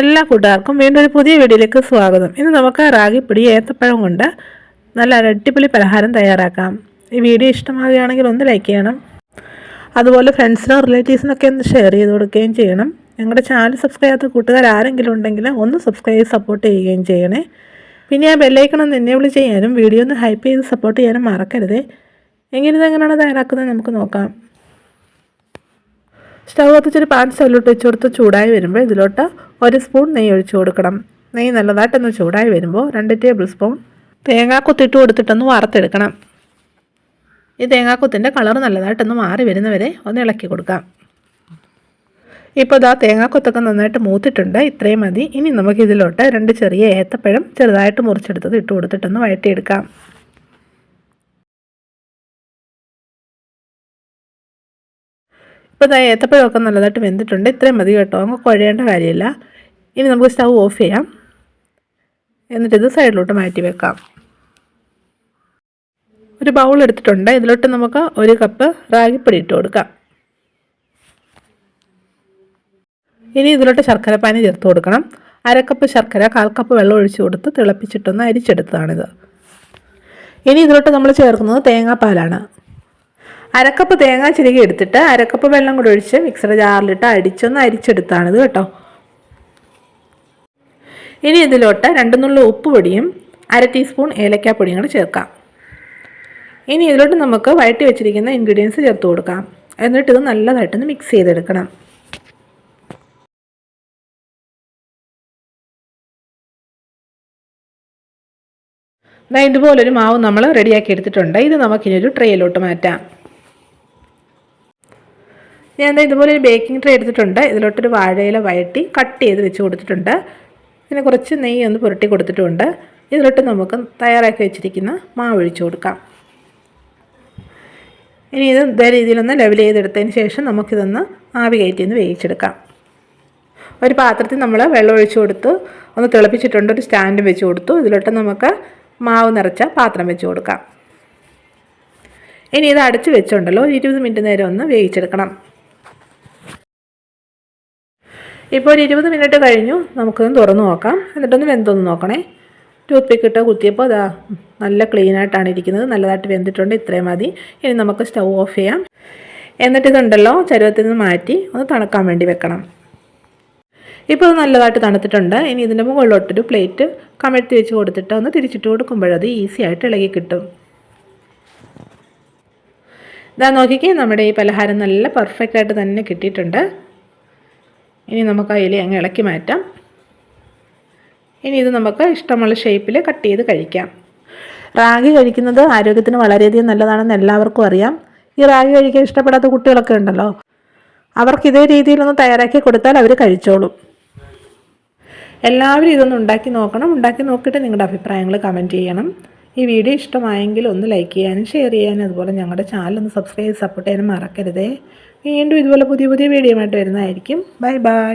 എല്ലാ കൂട്ടുകാർക്കും വീണ്ടും ഒരു പുതിയ വീഡിയോയിലേക്ക് സ്വാഗതം. ഇന്ന് നമുക്ക് റാഗിപ്പൊടി ഏത്തപ്പഴം കൊണ്ട് നല്ല അടിപൊളി പലഹാരം തയ്യാറാക്കാം. ഈ വീഡിയോ ഇഷ്ടമാവുകയാണെങ്കിൽ ഒന്ന് ലൈക്ക് ചെയ്യണം. അതുപോലെ ഫ്രണ്ട്സിനോ റിലേറ്റീവ്സിനൊക്കെ ഒന്ന് ഷെയർ ചെയ്ത് കൊടുക്കുകയും ചെയ്യണം. ഞങ്ങളുടെ ചാനൽ സബ്സ്ക്രൈബ് ചെയ്യാത്ത കൂട്ടുകാർ ആരെങ്കിലും ഉണ്ടെങ്കിൽ ഒന്ന് സബ്സ്ക്രൈബ് സപ്പോർട്ട് ചെയ്യുകയും ചെയ്യണേ. പിന്നെ ആ ബെല്ലൈക്കണം ഒന്ന് വിളി ചെയ്യാനും വീഡിയോ ഒന്ന് ഹൈപ്പ് ചെയ്ത് സപ്പോർട്ട് ചെയ്യാനും മറക്കരുത്. എങ്ങനെ ഇതെങ്ങനെയാണ് തയ്യാറാക്കുന്നത് നമുക്ക് നോക്കാം. സ്റ്റൗ കത്തിച്ചൊരു പാൻ സ്റ്റൗവിലോട്ട് വെച്ച് കൊടുത്ത് ചൂടായി വരുമ്പോൾ ഇതിലോട്ട് ഒരു സ്പൂൺ നെയ്യ് ഒഴിച്ചു കൊടുക്കണം. നെയ്യ് നല്ലതായിട്ടൊന്ന് ചൂടായി വരുമ്പോൾ രണ്ട് ടേബിൾ സ്പൂൺ തേങ്ങാക്കൊത്തിട്ട് കൊടുത്തിട്ടൊന്ന് വറുത്തെടുക്കണം. ഈ തേങ്ങാക്കൊത്തിന്റെ കളർ നല്ലതായിട്ടൊന്ന് മാറി വരുന്നവരെ ഒന്ന് ഇളക്കി കൊടുക്കാം. ഇപ്പോൾ ഇതാ തേങ്ങാക്കൊത്തൊക്കെ നന്നായിട്ട് മൂത്തിട്ടുണ്ട്. ഇത്രയും മതി. ഇനി നമുക്കിതിലോട്ട് രണ്ട് ചെറിയ ഏത്തപ്പഴം ചെറുതായിട്ട് മുറിച്ചെടുത്തത് ഇട്ട് കൊടുത്തിട്ടൊന്ന് വഴറ്റിയെടുക്കാം. ഇപ്പോൾ ഏത്തപ്പഴമൊക്കെ നല്ലതായിട്ട് വെന്തിട്ടുണ്ട്. ഇത്രയും മതി കേട്ടോ. അങ്ങ് കുഴയേണ്ട കാര്യമില്ല. ഇനി നമുക്ക് സ്റ്റൗ ഓഫ് ചെയ്യാം. എന്നിട്ടിത് സൈഡിലോട്ട് മാറ്റി വെക്കാം. ഒരു ബൗൾ എടുത്തിട്ടുണ്ട്. ഇതിലോട്ട് നമുക്ക് ഒരു കപ്പ് റാഗിപ്പൊടി ഇട്ട് കൊടുക്കാം. ഇനി ഇതിലോട്ട് ശർക്കര പാനി ചേർത്ത് കൊടുക്കണം. അരക്കപ്പ് ശർക്കര കാൽ കപ്പ് വെള്ളം ഒഴിച്ചു കൊടുത്ത് തിളപ്പിച്ചിട്ടൊന്ന് അരിച്ചെടുത്തതാണിത്. ഇനി ഇതിലോട്ട് നമ്മൾ ചേർക്കുന്നത് തേങ്ങാപ്പാലാണ്. അരക്കപ്പ് തേങ്ങ ചിരകി എടുത്തിട്ട് അരക്കപ്പ് വെള്ളം കൂടെ ഒഴിച്ച് മിക്സർ ജാറിലിട്ട് അടിച്ചൊന്ന് അരിച്ചെടുത്താണിത് കേട്ടോ. ഇനി ഇതിലോട്ട് രണ്ട് നുള്ള ഉപ്പ് പൊടിയും അര ടീസ്പൂൺ ഏലക്കാപ്പൊടിയും കൂടെ ചേർക്കാം. ഇനി ഇതിലോട്ട് നമുക്ക് വഴറ്റി വെച്ചിരിക്കുന്ന ഇൻഗ്രീഡിയൻസ് ചേർത്ത് കൊടുക്കാം. എന്നിട്ട് ഇത് നല്ലതായിട്ടൊന്ന് മിക്സ് ചെയ്തെടുക്കണം. ഇതുപോലൊരു മാവ് നമ്മൾ റെഡിയാക്കി എടുത്തിട്ടുണ്ട്. ഇത് നമുക്കിനി ഒരു ട്രേയിലോട്ട് മാറ്റാം. ഞാൻ എന്താ ഇതുപോലെ ഒരു ബേക്കിംഗ് ട്രേ എടുത്തിട്ടുണ്ട്. ഇതിലോട്ടൊരു വാഴയില വഴറ്റി കട്ട് ചെയ്ത് വെച്ച് കൊടുത്തിട്ടുണ്ട്. പിന്നെ കുറച്ച് നെയ്യ് ഒന്ന് പുരട്ടി കൊടുത്തിട്ടുണ്ട്. ഇതിലോട്ട് നമുക്ക് തയ്യാറാക്കി വെച്ചിരിക്കുന്ന മാവ് ഒഴിച്ചു കൊടുക്കാം. ഇനി ഇത് ഇതേ രീതിയിലൊന്ന് ലെവൽ ചെയ്തെടുത്തതിന് ശേഷം നമുക്കിതൊന്ന് ആവി കയറ്റി ഒന്ന് വേവിച്ചെടുക്കാം. ഒരു പാത്രത്തിൽ നമ്മൾ വെള്ളം ഒഴിച്ചു കൊടുത്തു. ഒന്ന് തിളപ്പിച്ചിട്ടുണ്ട് ഒരു സ്റ്റാൻഡ് വെച്ച് കൊടുത്തു. ഇതിലോട്ട് നമുക്ക് മാവ് നിറച്ച പാത്രം വെച്ച് കൊടുക്കാം. ഇനി ഇത് അടച്ച് വെച്ചുണ്ടല്ലോ ഇരുപത് മിനിറ്റ് നേരം ഒന്ന് വേവിച്ചെടുക്കണം. ഇപ്പോൾ ഒരു ഇരുപത് മിനിറ്റ് കഴിഞ്ഞു. നമുക്കൊന്ന് തുറന്ന് നോക്കാം. എന്നിട്ടൊന്ന് വെന്തൊന്ന് നോക്കണേ. ടൂത്ത് പിക്ക് ഇട്ട് കുത്തിയപ്പോൾ അതാ നല്ല ക്ലീൻ ആയിട്ടാണ് ഇരിക്കുന്നത്. നല്ലതായിട്ട് വെന്തിട്ടുണ്ട്. ഇത്രയും മതി. ഇനി നമുക്ക് സ്റ്റൗ ഓഫ് ചെയ്യാം. എന്നിട്ട് ഇതുണ്ടല്ലോ ചരുവത്തിൽ നിന്ന് മാറ്റി ഒന്ന് തണുക്കാൻ വേണ്ടി വെക്കണം. ഇപ്പോൾ ഇത് നല്ലതായിട്ട് തണുത്തിട്ടുണ്ട്. ഇനി ഇതിന്റെ മുകളിലോട്ടൊരു പ്ലേറ്റ് കമഴ്ത്തി വെച്ച് കൊടുത്തിട്ട് ഒന്ന് തിരിച്ചിട്ട് കൊടുക്കുമ്പോഴത് ഈസി ആയിട്ട് ഇളകി കിട്ടും. ഇതാ നോക്കിക്കേ നമ്മുടെ ഈ പലഹാരം നല്ല പെർഫെക്റ്റ് ആയിട്ട് തന്നെ കിട്ടിയിട്ടുണ്ട്. ഇനി നമുക്ക് അതിൽ അങ്ങ് ഇളക്കി മാറ്റാം. ഇനി ഇത് നമുക്ക് ഇഷ്ടമുള്ള ഷേപ്പിൽ കട്ട് ചെയ്ത് കഴിക്കാം. റാഗി കഴിക്കുന്നത് ആരോഗ്യത്തിന് വളരെയധികം നല്ലതാണെന്ന് എല്ലാവർക്കും അറിയാം. ഈ റാഗി കഴിക്കാൻ ഇഷ്ടപ്പെടാത്ത കുട്ടികളൊക്കെ ഉണ്ടല്ലോ. അവർക്ക് ഇതേ രീതിയിലൊന്ന് തയ്യാറാക്കി കൊടുത്താൽ അവർ കഴിച്ചോളും. എല്ലാവരും ഇതൊന്ന് ഉണ്ടാക്കി നോക്കണം. ഉണ്ടാക്കി നോക്കിയിട്ട് നിങ്ങളുടെ അഭിപ്രായങ്ങൾ കമന്റ് ചെയ്യണം. ഈ വീഡിയോ ഇഷ്ടമായെങ്കിൽ ഒന്ന് ലൈക്ക് ചെയ്യാനും ഷെയർ ചെയ്യാനും അതുപോലെ ഞങ്ങളുടെ ചാനൽ ഒന്ന് സബ്സ്ക്രൈബ് സപ്പോർട്ട് ചെയ്യാനും മറക്കരുതേ. വീണ്ടും ഇതുപോലെ പുതിയ പുതിയ വീഡിയോ ആയിട്ട് വരുന്നതായിരിക്കും. Bye bye